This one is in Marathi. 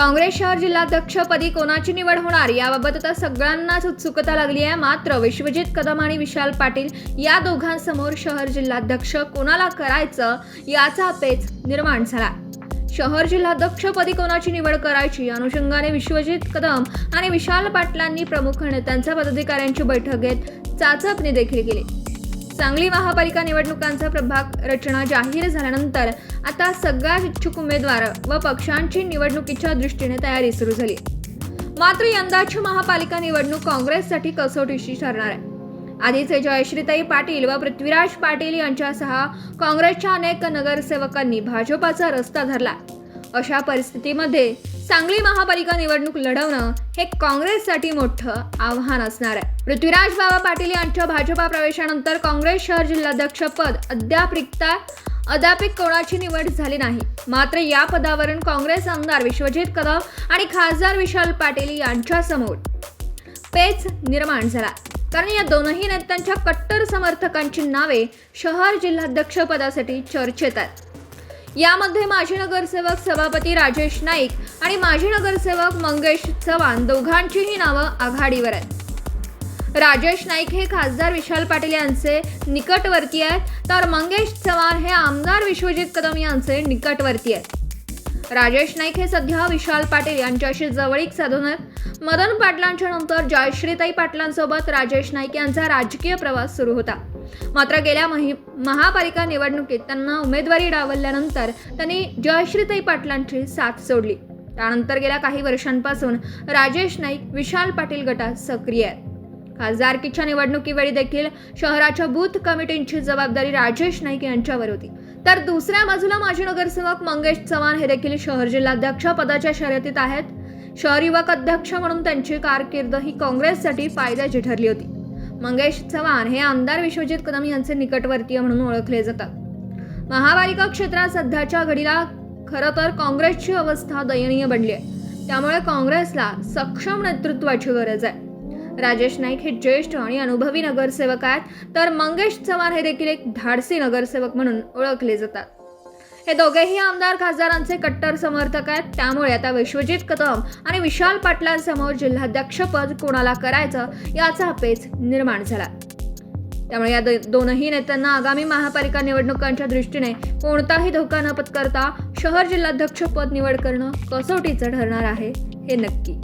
काँग्रेस शहर जिल्हाध्यक्षपदी कोणाची निवड होणार? याबाबत आता सगळ्यांनाच उत्सुकता लागली आहे. मात्र विश्वजित कदम आणि विशाल पाटील या दोघांसमोर शहर जिल्हाध्यक्ष कोणाला करायचं याचा पेच निर्माण झाला शहर जिल्हाध्यक्षपदी कोणाची निवड करायची? अनुषंगाने विश्वजित कदम आणि विशाल पाटलांनी प्रमुख नेत्यांच्या पदाधिकाऱ्यांची बैठक घेत चाचपणी देखील केली. सांगली महापालिका निवडणुकांचा प्रभाग रचना जाहीर झाल्यानंतर आता सगळ्या इच्छुक उमेदवार व पक्षांची निवडणुकीच्या दृष्टीने तयारी सुरू झाली. मात्र यंदाची महापालिका निवडणूक काँग्रेससाठी कसोटीशी ठरणार आहे. आधीचे जयश्रीताई पाटील व पृथ्वीराज पाटील यांच्यासह काँग्रेसच्या अनेक नगरसेवकांनी भाजपाचा रस्ता धरला. अशा परिस्थितीमध्ये सांगली महापालिका निवडणूक लढवणं हे काँग्रेससाठी मोठं आव्हान असणार आहे. पृथ्वीराज बाबा पाटील यांच्या भाजपा प्रवेशानंतर काँग्रेस शहर जिल्हाध्यक्षपद अद्याप रिक्ता अद्याप कोणाची निवड झाली नाही. मात्र या पदावरून काँग्रेस आमदार विश्वजित कदम आणि खासदार विशाल पाटील यांच्यासमोर पेच निर्माण झाला. कारण या दोनही नेत्यांच्या कट्टर समर्थकांची नावे शहर जिल्हाध्यक्षपदासाठी चर्चेत आहेत यामध्ये माजी नगरसेवक सभापती राजेश नाईक आणि माजी नगरसेवक मंगेश चव्हाण दोघांचीही नावं आघाडीवर आहेत. राजेश नाईक हे खासदार विशाल पाटील यांचे निकटवर्ती आहेत. तर मंगेश चव्हाण हे आमदार विश्वजित कदम यांचे निकटवर्ती आहेत. राजेश नाईक हे सध्या विशाल पाटील यांच्याशी जवळीक साधून आहेत. मदन पाटलांच्या नंतर जयश्रीताई पाटलांसोबत राजेश नाईक यांचा राजकीय प्रवास सुरू होता. मात्र गेल्या महि महापालिका निवडणुकीत त्यांना उमेदवारी डावलल्यानंतर त्यांनी जयश्रीताई पाटलांची साथ सोडली. त्यानंतर गेल्या काही वर्षांपासून राजेश नाईक विशाल पाटील गटात सक्रिय आहेत. खासदारकीच्या निवडणुकीवेळी देखील शहराच्या बूथ कमिटींची जबाबदारी राजेश नाईक यांच्यावर होती. तर दुसऱ्या बाजूला माजी नगरसेवक मंगेश चव्हाण हे देखील शहर जिल्हाध्यक्ष पदाच्या शर्यतीत आहेत. शहर युवक अध्यक्ष म्हणून त्यांची कारकीर्द ही काँग्रेससाठी फायद्याची ठरली होती. मंगेश चव्हाण हे आमदार विश्वजित कदम यांचे निकटवर्तीय म्हणून ओळखले जातात. महापालिका क्षेत्रात सध्याच्या घडीला खरं तर काँग्रेसची अवस्था दयनीय बनली आहे. त्यामुळे काँग्रेसला सक्षम नेतृत्वाची गरज आहे. राजेश नाईक हे ज्येष्ठ आणि अनुभवी नगरसेवक आहेत तर मंगेश चव्हाण हे देखील एक धाडसी नगरसेवक म्हणून ओळखले जातात. हे दोघेही आमदार खासदारांचे कट्टर समर्थक आहेत. त्यामुळे आता विश्वजित कदम आणि विशाल पाटलांसमोर जिल्हाध्यक्षपद कोणाला करायचं याचा पेच निर्माण झाला. त्यामुळे या दोनही नेत्यांना आगामी महापालिका निवडणुकांच्या दृष्टीने कोणताही धोका न पत्करता शहर जिल्हाध्यक्षपद निवड करणं कसोटीचं ठरणार आहे हे नक्की.